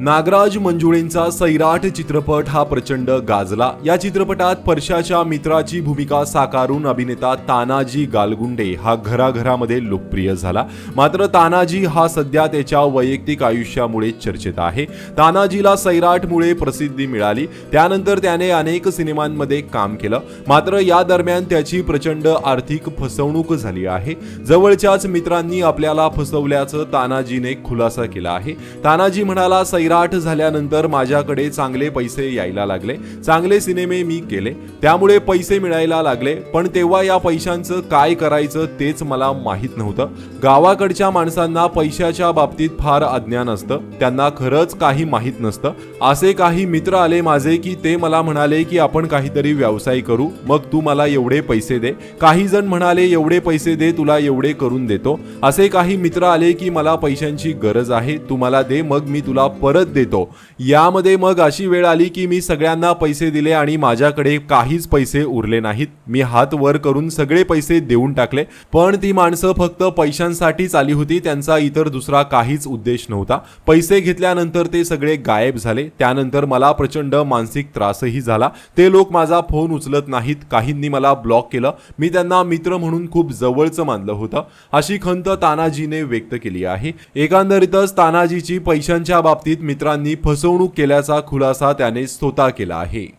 नागराज मंजुळेंचा सैराट चित्रपट हा प्रचंड गाजला. या चित्रपटात परशाच्या मित्राची भूमिका साकारून अभिनेता तानाजी गालगुंडे हा घराघरामध्ये लोकप्रिय झाला. मात्र तानाजी हा सध्या त्याच्या वैयक्तिक आयुष्यामुळे चर्चेत आहे. तानाजीला सैराटमुळे प्रसिद्धी मिळाली. त्यानंतर त्याने अनेक सिनेमांमध्ये काम केलं. मात्र या दरम्यान त्याची प्रचंड आर्थिक फसवणूक झाली आहे. जवळच्याच मित्रांनी आपल्याला फसवल्याचं तानाजीने खुलासा केला आहे. तानाजी म्हणाला सैराट झाल्यानंतर माझ्याकडे चांगले पैसे यायला लागले. चांगले सिनेमे मी केले. त्यामुळे पैसे मिळायला लागले. पण तेव्हा या पैशांचं काय करायचं तेच मला माहीत नव्हतं. गावाकडच्या माणसांना पैशाच्या बाबतीत फार अज्ञान असतं. त्यांना खरंच काही माहीत नसतं. असे काही मित्र आले माझे की ते मला म्हणाले की आपण काहीतरी व्यवसाय करू. मग तू मला एवढे पैसे दे. काही जण म्हणाले एवढे पैसे दे तुला एवढे करून देतो. असे काही मित्र आले की मला पैशांची गरज आहे. तू मला दे मग मी तुला परत परत देतो. यामध्ये मग अशी वेळ आली की मी सगळ्यांना पैसे दिले आणि माझ्याकडे काहीच पैसे उरले नाहीत. मी हात वर करून सगळे पैसे देऊन टाकले. पण ती माणसं फक्त पैशांसाठीच आली होती. त्यांचा इतर दुसरा काहीच उद्देश नव्हता. पैसे घेतल्यानंतर ते सगळे गायब झाले. त्यानंतर मला प्रचंड मानसिक त्रासही झाला. ते लोक माझा फोन उचलत नाहीत. काहींनी मला ब्लॉक केलं. मी त्यांना मित्र म्हणून खूप जवळचं मानलं होतं. अशी खंत तानाजीने व्यक्त केली आहे. एकंदरीतच तानाजीची पैशांच्या बाबतीत मित्रांनी फसवणूक केल्याचा खुलासा त्याने स्वतः केला आहे.